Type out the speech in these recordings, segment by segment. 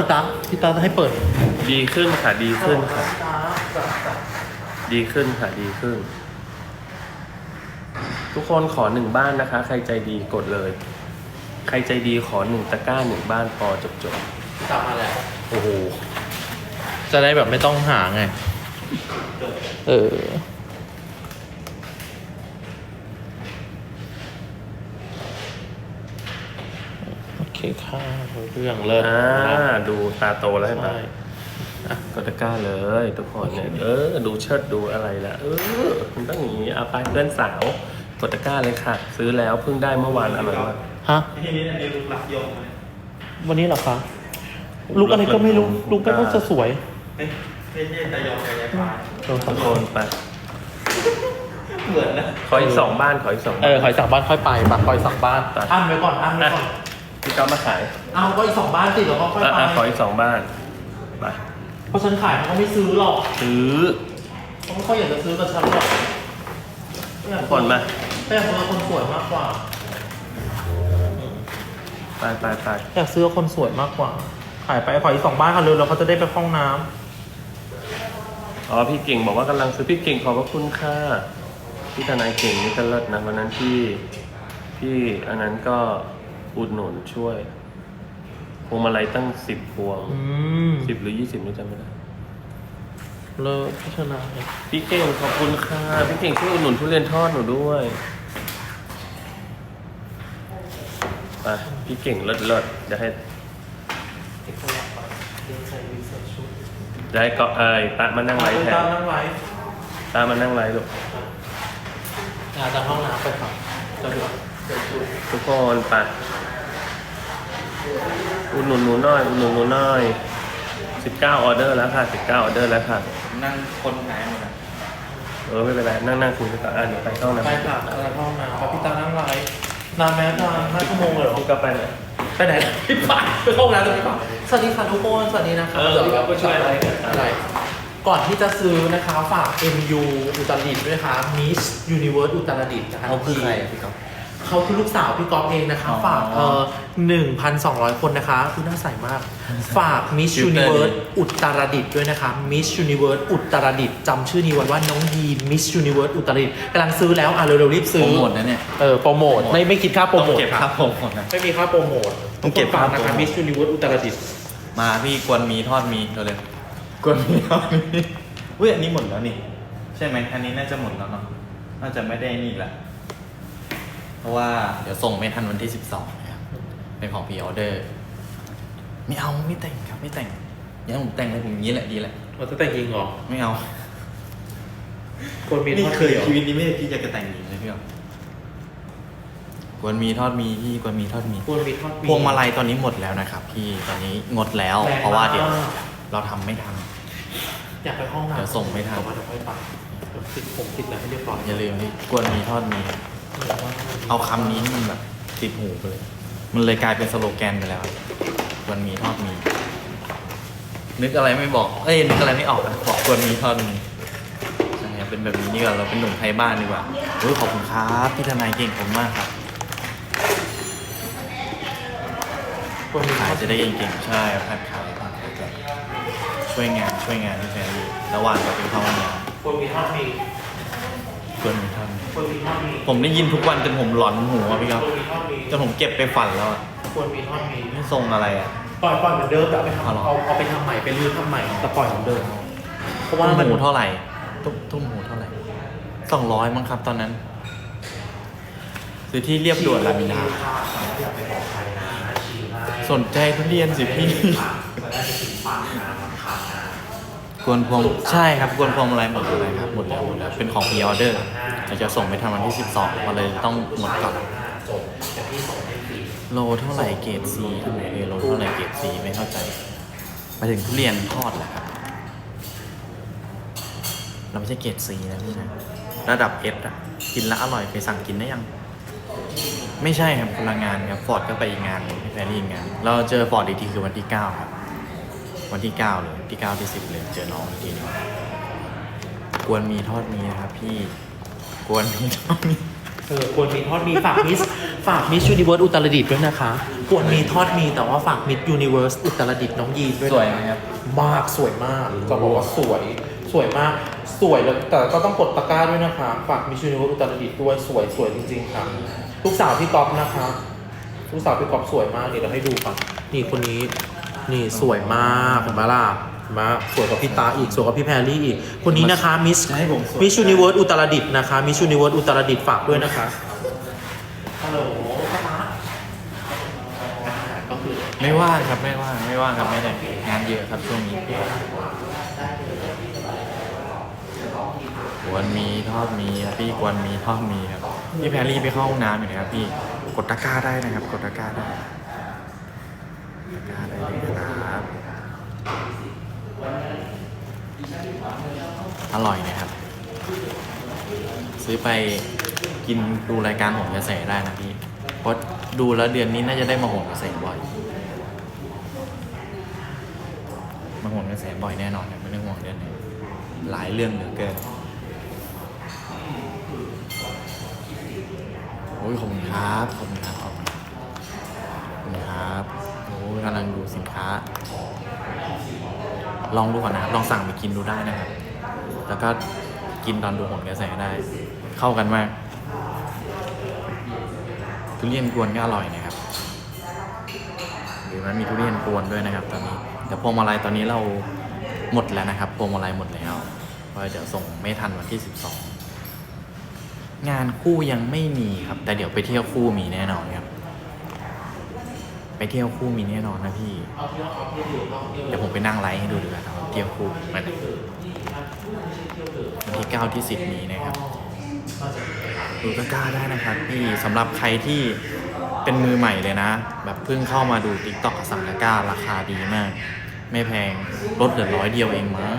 พี่ตาพี่ตาพี่ตาให้เปิด ดีขึ้นค่ะดีขึ้นค่ะ ดีขึ้นค่ะดีขึ้น ทุกคนขอหนึ่งบ้านนะคะ ใครใจดีกดเลย ใครใจดีขอหนึ่งตะกร้าหนึ่งบ้านพอจบจบพี่ตามาแล้วๆโอ้โห จะได้แบบไม่ต้องหาไง เออ เคค่ะรู้เรื่องเลยอ่าดูตาโตแล้วเห็นไหมใช่อะกดตะกร้าเลยทุกคนเนี่ยเออดูเชิดดูอะไรละเออมันต้องอย่างนี้เอาไปเพื่อนสาวกดตะกร้าเลยค่ะ ซื้อแล้วเพิ่งได้เมื่อวานอร่อยมากฮะทีนี้อันนี้ลุกหลักยงเลยวันนี้เหรอคะลุกอะไรก็ไม่รู้ลุกก็ต้องจะสวยไม่ไม่ใช่ตะยองกับยายฟ้าเออทุกคนไปเหมือนนะขออีกสองบ้านขออีกสองเอบ้านอคอยสั่งบ้านค่อยไปบักคอยสั่งบ้านตัดอันไว้ก่อนอันไว้ก่อน พี่ก๊อฟมาขายเอาก็อีกสองบ้านติดแล้วก็ค่อยอะไปอะขออีกสองบ้านไปเพราะฉันขายมันก็ไม่ซื้อหรอกซื้อเขาไม่ค่อยอยากจะซื้อกับฉันหรอกทุกคนมาแต่อยากซื้อกับคนสวยมากกว่า ไปไปไปอยากซื้อกับคนสวยมากกว่า ขายไปขออีกสองบ้านกันเลยแล้วเขาจะได้ไปห้องน้ำอ๋อพี่เก่งบอกว่ากำลังซื้อพี่เก่งขอบพระคุณค่ะพี่ทนายเก่งนี่ก็เลิศนะวันนั้นพี่พี่อันนั้นก็ อุดหนุนช่วย พวงมาลัยตั้งสิบพวงอืมสิบหรือยี่สิบนี่จำไม่ได้ เลิศพัฒนาพี่เก่งขอบคุณค่ะ พี่เก่งช่วยอุดหนุนทุเรียนทอดหนูด้วยไปพี่เก่งเลิศเลิศเดี๋ยวให้เดี๋ยวให้ก็เอ้ยตามานั่งไลฟ์แทนตามนั่งไว้ตามานั่งไลฟ์ลูกงานจากห้องน้ำไปค่ะจะเหลือเดี๋ยวดูทุกคนไป อุดหนุนหนูหน่อยอุดหนุนหนูหน่อยสิบเก้าออเดอร์แล้วค่ะสิบเก้าออเดอร์แล้วค่ะ นั่งคนหายหมดอะเออไม่เป็นไรนั่งนั่งคุยกันก่อนอะเดี๋ยวไปเข้าน้ำไปค่ะอะไรห้องน้ำไปพี่ตานั่งไว้นานไหมนานห้าชั่วโมงเลยเหรอพี่ก็ไปเลยไปไหนพี่ปาไปห้องน้ำตรงนี้ป่ะ สวัสดีค่ะทุกคน สวัสดีนะคะเออพี่ก็ไปช่วยอะไรกันอะไร ก่อนที่จะซื้อนะคะฝาก MU อุตรดิตถ์ด้วยนะคะ Miss Universe อุตรดิตถ์นะคะเขาคือใครอะพี่ก๊อฟ เขาคือลูกสาวพี่ก๊อฟเองนะคะ อ๋อฝากเอ่อ1,200คนนะคะคุณน่าใส่มาก ฝาก Miss ฟิลเตอร์ Universe อุตรดิตถ์ด้วยนะคะ Miss Universe อุตรดิตถ์จำชื่อนี้ไว้ว่าน้องยีน Miss Universe อุตรดิตถ์กำลังซื้อแล้วอะเร็วๆรีบโปซื้รอโมทนะเนี่ย เออโปรโมทไม่ไม่คิดค่าโปรต้องโมทเก็บค่ะค่าโปรโมทนะ ไม่มีค่าโปรโมทต้องเก็บฝากนะค่าโปรคะโมท Miss Universe อุตรดิตถ์มาพี่กวนมีทอดมีเร็วๆกวนมีทอดมีอุ้ยอันนี้หมดแล้วนี่ ใช่ไหมอันนี้น่าจะหมดแล้วเนาะน่าจะไม่ได้นี่แหละ เพราะว่าเดี๋ยวส่งไม่ทันวันที่สิบสองนะครับ เป็นของพรีออเดอร์ ไม่เอาไม่แต่งครับไม่แต่งอยังผมแต่งเลยผมอย่างนี้แหละดีแหละเราจะแต่งยิงเหรอไม่เอา คนมีไม่ทอดเคยหรอชีวิตนี้ไม่เคยคิดจะแต่งหญิงเลยพี่หรอกกวนมีทอดมีพี่กวนมีทอดมีควรมีทอดพวงมาลัยตอนนี้หมดแล้วนะครับพี่ตอนนี้งดแล้ว แรงเพราะว่าเดี๋ยวมากเราทำไม่ทัน อยากไปห้องน้ำเดี๋ยวส่งไม่ทันเดี๋ยวค่อยไปเดี๋ยวติดผมติดอะไรให้เรียบร้อยอย่าลืมพี่กวนมีทอดมี เอาคำนี้มันแบบติดหูไปเลย มันเลยกลายเป็นสโลแกนไปแล้วกวนมีทอดมี นึกอะไรไม่บอก เอ้ย นึกอะไรไม่ออกอะบอกกวนมีทอดมีใช่ครับเป็นแบบนี้ดีกว่าเราเป็นหนุ่มไทยบ้านดีกว่าโอ้ยขอบคุณครับพี่ทนายเก่งผมมากครับควรมีทขายจะได้เก่งๆ ใช่ครับขายขายขายช่วยงานช่วยงานที่แฟรี่ระหว่างเราเป็นเข้าห้องน้ควรมีทอดมีำกวนมีทอดมีควรมีทอดมีผมได้ยินทุกวันจนผมหลอนหูอะพี่ครับควรมีทอดมีจนผมเก็บไปฝันแล้วอะควรมีทอดมีนี่ทรงอะไรอะ ปล่อยปล่อยเหมือนเดิมแต่เอาไปทำเอาเหรอ เอาเอาไปทำใหม่ไปรื้อทำใหม่แต่ปล่อยเหมือนเดิมเพราะว่าทุ่มมันหูเท่าไหร่ทุ่มทุ่มหูเท่าไหร่สองร้อยมั้งครับ ตอนนั้นซื้อที่เรียบด่วนรามอินทราอยากไปบอกใครนะชี้ให้สนใจทุเรียนสิพี่มาได้ไปถึงฝั่งนะมันคันนะก วนพวงใช่ครับกวนพวงอะไรหมดเลยครับหมดแล้วหมดแล้วเป็นของพ r ออเดอร์เราจะส่งไปทำวันที่ 12มาเลยต้องหมดก่อนจบเดี๋ยวพี่ส่งให้ฟรีโลเท่าไหร่เกรดซีอันไหนเลยโลเท่าไหร่เกรดซีไม่เข้าใจมาถึงทุเรียนทอดแหละครับเราไม่ใช่เกรดซีนะพี่นะระดับเอสอะกินแล้วอร่อยไปสั่งกินได้ยัง ไม่ใช่ครับคนละงานครับฟอร์ดก็ไปอีกงานหนึงพี่แฟรี่อีกงาน เราเจอฟอร์ดอีกทีคือวันที่ 9 ครับ วันที่ 9 เลยที่ 9 ที่ 10 เลยเจอน้องอีกทีหนึงกวนมีทอดมีนะครับพี่กวนมีทอดมี เออควรมีทอดมีฝากมิส ฝากมิสยูนิเวิร์สอุตรดิตถ์ด้วยนะคะกวนมีทอดมีแต่ว่าฝากมิดยูนิเว r ร์สอุตรดิตถ์น้องยีนด้วยนะสวยไหมครับ มากสวยมากจะบอกว่าสวยสวยมากสวยแล้วแต่ก็ต้องกดตะกร้าด้วยนะคะ ฝากมิชูนิวอุตรดิตถ์ด้วยสวยสวยจริงๆค่ะลูกสาวพี่ก๊อฟนะคะลูกสาวพี่ก๊อฟสวยมากนี่เดี๋ยวให้ดูก่อนนี่คนนี้ นี่สวยมากเห็นไหมล่ะเห็นไหมสวยกว่าพี่ตาอีก สวยกว่าพี่แพรรี่อีก คนนี้นะคะมิสจะให้ผมสวย มิชูนิเวิร์สอุตรดิตถ์นะคะมิชูนิเวิร์สอุตรดิตถ์ฝากด้วยนะคะ ฮัลโหลป้าอ่าก็คือไม่ว่างครับไม่ว่างไม่ว่างครับไม่ได้งานเยอะครับช่วงนี้กวนมีทอดมีครับพี่กวนมีทอดมีครับพี่แพรรี่ไปเข้าห้องน้ำอยู่นะครับพี่กดตะกร้าได้นะครับ กดตะกร้าได้ตะ กาได้เลยครับ อร่อยนะครับ ซื้อไปกินดูรายการหงกระแสได้นะพี่เพราะดูแล้วเดือนนี้น่าจะได้มาหงกระแสบ่อย มาหงกระแสบ่อยแน่นอนครับไม่ต้องห่วงเรื่องนี้หลายเรื่องเหลือเกินโอ้ยขอบคุณครับขอบคุณครับ ลองดูก่อนนะครับ ลองสั่งไปกินดูได้นะครับ แล้วก็กินตอนดูผลกระแสได้ เข้ากันมาก ทุเรียนกวนก็อร่อยนะครับหรือมันมีทุเรียนกวนด้วยนะครับ ตอนนี้ แต่พวงมาลัยตอนนี้เราหมดแล้วนะครับพวงมาลัยหมดแล้วเพราะเดี๋ยวส่งไม่ทันวันที่ 12 งานคู่ยังไม่มีครับ แต่เดี๋ยวไปเที่ยวคู่มีแน่นอนครับ ไปเที่ยวคู่มีแน่นอนนะพี่ เดี๋ยวผมไปนั่งไลฟ์ให้ดูดีกว่าครับเที่ยวคู่มันวันที่9ที่10นี้นะครับดูตะกร้าได้นะครับพี่สำหรับใครที่เป็นมือใหม่เลยนะ แบบเพิ่งเข้ามาดู t ิ k t o k สั่งตะกร้าราคาดีมาก ไม่แพงลดเหลือร้อยเดียวเองมั้ง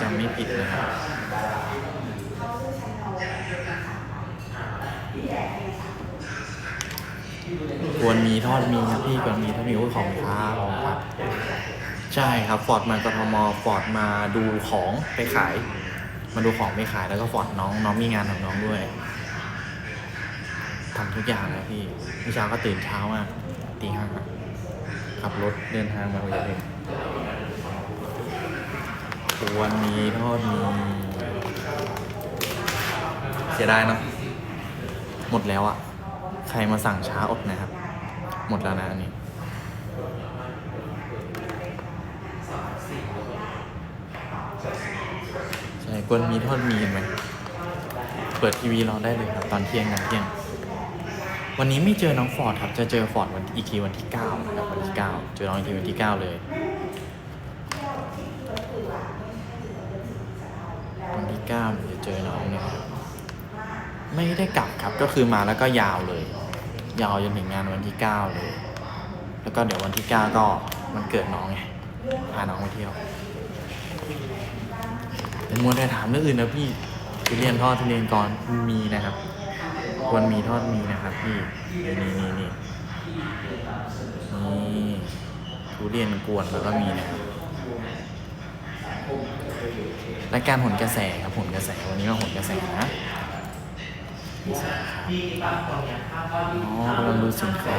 จำไม่ผิดนะครับ ควรมีทอดมีครับพี่ควรมีทอดมีโอ้ยของค้าของครับใช่ครับฟอร์ดมากทมฟอร์ดมาดูของไปขาย มาดูของไปขายแล้วก็ฟอร์ดน้องน้องมีงานของน้องด้วยทำทุกอย่างเลยพี่เมื่อเช้าก็ตื่นเช้ามากตีห้าขับรถเดินทางมาเลยเลยควรมีทอดมีเสียดายเนาะหมดแล้วอะ ใครมาสั่งช้าอดนะครับ หมดแล้วนะอันนี้ใช่กวนมีทอดมีเห็นไหมเปิดทีวีรอได้เลยครับ ตอนเที่ยงนะเที่ยง วันนี้ไม่เจอน้องฟอร์ดครับ จะเจอฟอร์ดวันอีกทีวันที่เก้านะครับวันที่เก้าเจอน้องอีกทีวันที่เก้าเลยวันที่เก้าจะเจอน้องเนี่ยครับ ไม่ได้กลับครับก็คือมาแล้วก็ยาวเลย ยาวจนถึงงานวันที่เก้าเลย แล้วก็เดี๋ยววันที่เก้าก็มันเกิดน้องไงพาน้องไปเที่ยวเป็นมวลแต่ถามเรื่องอื่นนะพี่ทุเรียนทอดทุเรียนกรมีนะครับควรมีทอดมีนะครับพี่นี่นี่นี่นี่นี่ทุเรียนกวนแล้วก็มีนะครับรายการหนกระแสครับหนกระแสวันนี้มาหนกระแสนะ มีสินค้าอ๋อกำลังดูสินค้า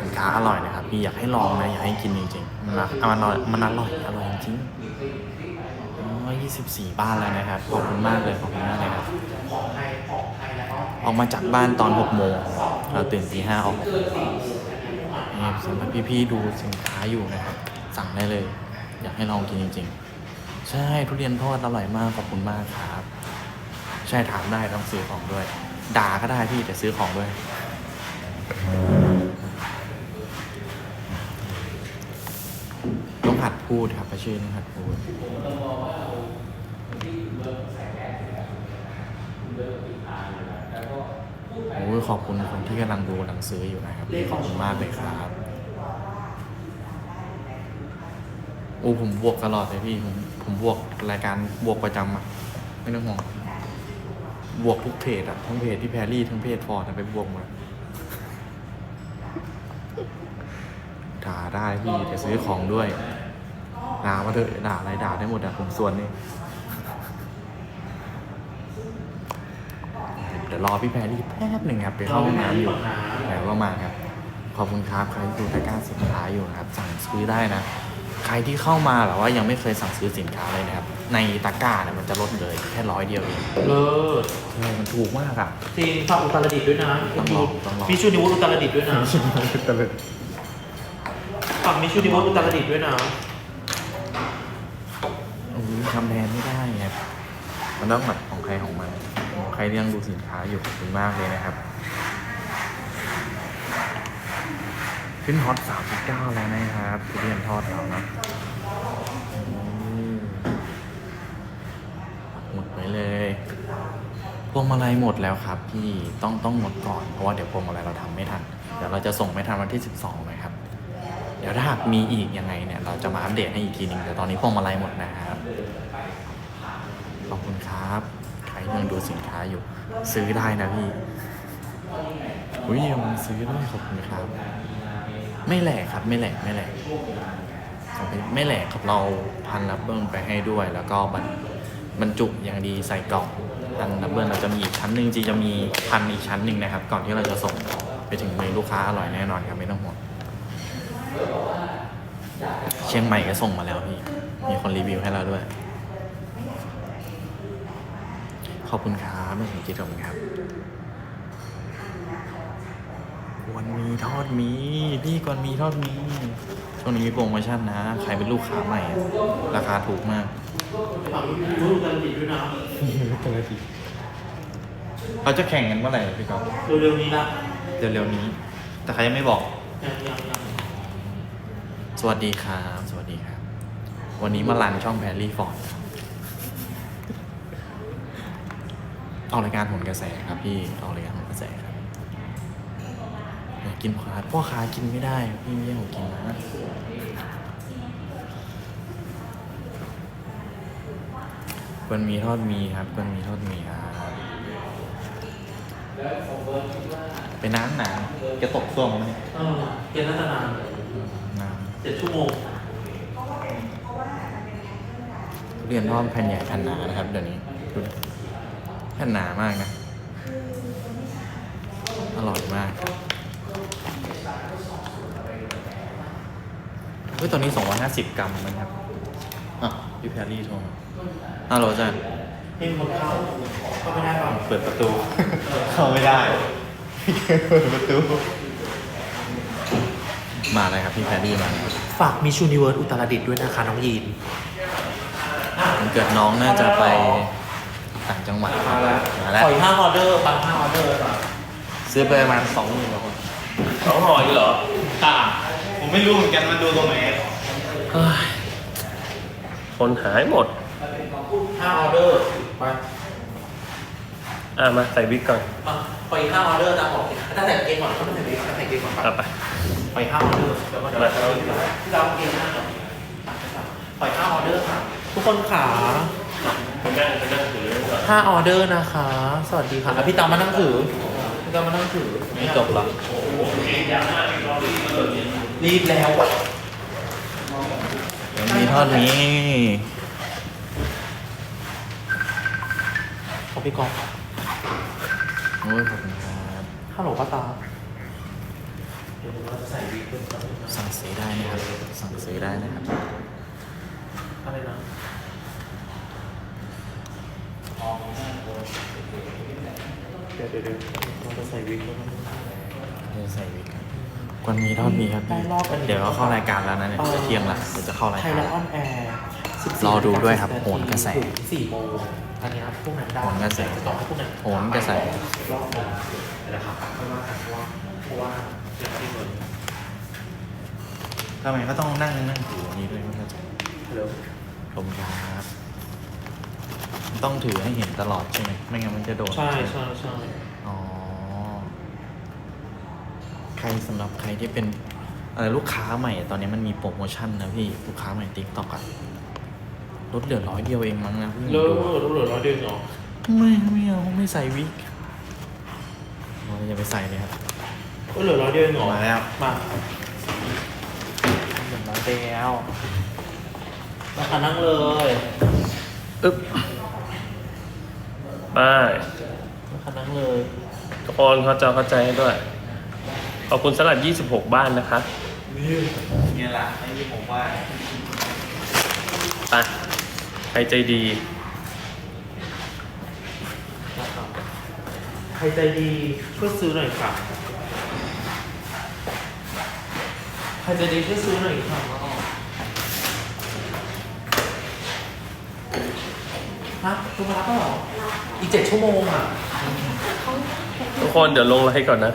สินค้าอร่อยนะครับ พี่อยากให้ลองนะ อยากให้กินจริงๆมันอมันอร่อยมันอร่อยอร่อยจริงๆอ๋อ24 บ้านแล้วนะครับ ขอบคุณมากเลย ขอบคุณมากเลยครับออกมาจากบ้านตอน6โมงเราตื่นตีห้าออกนี่สำหรับพี่ๆดูสินค้าอยู่นะครับ สั่งได้เลย อยากให้ลองกินจริง ๆ ใช่ทุเรียนทอดอร่อยมากขอบคุณมากครับ ใช่ถามได้ต้องซื้อของด้วย ด่าก็ได้พี่แต่ซื้อของด้วย ต้องหัดพูดครับประชื่อต้องหัดพูดโอ้ยขอบคุณคนที่กำลังดูกำลังซื้ออยู่นะครับขอบคุณมากเลยครับ โอ้ผมบวกตลอดเลยพี่ผมผมบวกรายการบวกประจำอะไม่ต้องห่วงบวกทุกเพจอะทั้งเพจที่แพรรี่ทั้งเพจฟอร์ดอะไปบวกหมดด่าได้พี่แต่ซื้อของด้วยด่ามาเถอะด่าอะไรด่าได้หมดอะผมส่วนนี่ดดี๋ยวรอพี่แพรรี่แป๊บหนึ่งครับไปเข้าห้องน้ำอยู่แล้วก็มาครับ ขอบคุณครับใครที่ดูตะกร้าสินค้าอยู่นะครับ สั่งซื้อได้นะ ใครที่เข้ามาแบบว่ายังไม่เคยสั่งซื้อสินค้าเลยนะครับ ในตะกร้าเนี่ยมันจะลดเลยแค่ร้อยเดียวเองเลิศใช่มันถูกมากอะจริงฝากอุตรดิตถ์ด้วยนะต้องลองต้องลองมีชูนิวุฒิอุตรดิตถ์ด้วยนะตลกฝากมีชูนิวุฒิอุตรดิตถ์ด้วยนะโอ้ยทำแทนไม่ได้ครับมันต้องแบบของใครของมันของใครที่ยังดูสินค้าอยู่ขอบคุณมากเลยนะครับ ขึ้นฮอต 39 แล้วนะครับทุเรียนทอดเรานะหมดไปเลยพวงมาลัยหมดแล้วครับ พี่ต้องต้องหมดก่อน เพราะว่าเดี๋ยวพวงมาลัยเราทำไม่ทัน เดี๋ยวเราจะส่งไม่ทันวันที่ 12 นะครับ เดี๋ยวถ้าหากมีอีกยังไงเนี่ย เราจะมาอัปเดตให้อีกทีหนึ่งแต่ตอนนี้พวงมาลัยหมดนะครับขอบคุณครับใครยังดูสินค้าอยู่ ซื้อได้นะพี่อุ้ยยังซื้อด้วยขอบคุณครับ ไม่แหลกครับไม่แหลกไม่แหลกไม่แหลกครับเราพันรับเบิ้ลไปให้ด้วย แล้วก็บรรบรรจุอย่างดีใส่กล่องพันรับเบิ้ลเราจะมีอีกชั้นหนึ่งจริงจะมีพันอีกชั้นหนึ่งนะครับ ก่อนที่เราจะส่งไปถึงมือลูกค้าอร่อยแน่นอนครับไม่ต้องห่วงเชียงใหม่ก็ส่งมาแล้วพี่ มีคนรีวิวให้เราด้วย ขอบคุณครับไม่ถึงจิตขอบคุณครับ วนมีทอดมีพี่กวนมีทอดมีช่วงนี้มีโปรโมชั่นนะ ใครเป็นลูกค้าใหม่อะราคาถูกมากฝากมีชูนิวุฒิอุตรดิตถ์ด้วยนะเราจะแข่งกันเมื่อไหร่พี่ก๊อฟเร็วๆนี้ละเร็วๆนี้ แต่ใครยังไม่บอก ยังยังยังสวัสดีครับ สวัสดีครับ วันนี้มาลันช่องแพรรี่ฟอร์ดออกรายการผลกระแสครับพี่ออกรายการผลกระแสครับอยา กกินพ่อค้าพ่อค้ากินไม่ได้ครับพี่ไม่ให้ผมกินนะมันมีทอดมีครับมันมีทอดมีครับไปน้ำหนาจะตกส้วมไหมเนี่ยเออเรียนรัตนานน้ำเจ็ดชั่วโมงทุเรียนทอดแผ่นใหญ่แผ่นหนานะครับเดี๋ยวนี้ดูดิแผ่นหนามากนะ อร่อยมาก ฮ้ยตอนนี้ 250 กรัมนะครับอะพี่แพรรี่โทรมาฮัลโหลจ้ะให้มีคนเข้าเข้าไม่ได้ป่ะเปิดประตู เข้าไม่ได้เปิดประตู มาเลยครับพี่แพรรี่มาแล้วฝากมีชูนิเวิร์สอุตรดิตถ์ด้วยนะคะน้องยีน วันเกิดน้องน่าจะไปต่างจังหวัดครับมาแล้วขออีกห้าออเดอร์ปันห้าออเดอร์ค่ะซื้อไปประมาณสองหมื่นกว่าคนสองห่ออยู่เหรอค่ะผม ไม่รู้เหมือนกันมันดูตรงไหนเฮ้ยคนหายหมด ห้าออเดอร์ไปอะมาใส่วิกก่อนมาขออีกห้าออเดอร์นะบอกถ้าใส่เกงก่อนถ้าไม่ใส่เกงก่อนถ้าใส่เกงก่อนเอาไปขออีกห้าออเดอร์เดี๋ยวมาเดี๋ยวมาที่เราเกงห้าก่อนขออีกห้าออเดอร์ค่ะ ทุกคนขาไปนั่งไปนั่งถือก่อนห้าออเดอร์นะคะ สวัสดีค่ะอะพี่ตามมานั่งถือพี่ตามมานั่งถือไม่จบหรอก รีบแล้วอะยังมีทอดนี้ขอพี่กองโอ้ยขอบคุณครับฮัลโหลป้าตาเดี๋ยวเราจะใส่วีเป็นก่อนสั่งซื้อได้นะครับ สั่งซื้อได้นะครับ อะไรนะเดี๋ยวเดี๋ยวเดี๋ยวเราจะใส่วิกแล้วนะเดี๋ยวใส่วิกครับก วนมีทอดมีครับพี่ได้รอบอันนี้เดี๋ยวก็เข้ารายการแล้วนะเนี่ยจะเที่ยงละเดี๋ยวจะเข้ารายไทยการไลออนแอร์รอดูด้วยครับโหนกระแสสี่โมงอันนี้ครับพวกนั้นได้โหนกระแสต่อให้พวกนั้นโหนกระแส รอบหนึงนะครับเพราะว่าเพราะว่าเพราะว่าเดี๋ยวที่เงินทำไมก็ต้องนั่งนั่งถืออันนี้ด้วยไม่เข้าใจเร็วขอบคุณครับ ต้องถือให้เห็นตลอดใช่ไหมไม่งั้นมันจะโดนใช่ใช่ใช่ อ๋อ ใค รสำหรับใครที่เป็นอะไรลูกค้าใหม่ ตอนนี้มันมีโปรโมชั่นนะพี่ลูกค้าใหม่ติ๊กต็อกอะลดเหลือร้อยเดียวเองมั้งนะพี่เลิกเลิกเหลือร้อยเดียวเหรอไม่ไม่เอาไม่ใส่วิกเราจะไปใส่เลยครับก็เหลือร้อยเดียวเหรอมาแล้วมาเหลือร้อยเดียวมาค่ะนั่งเลยอึ๊บไปคนะคะนั่งเลยทุกคนเขาจะเข้าใจให้ด้วยข อบคุณสลัด 26 บ้านนะคะเนี่ยแหละไม่มีผมว่าไปใครใจดีนะครับใครใจดีช่วยซื้อหน่อยค่ะ ใครใจดีช่วยซื้อหน่อยค่ะมาออกฮะคุณมารับแล้วเหรออีกเจ็ดชั่วโมงอะ ทุกคนเดี๋ยวลงไลฟ์ก่อนนะ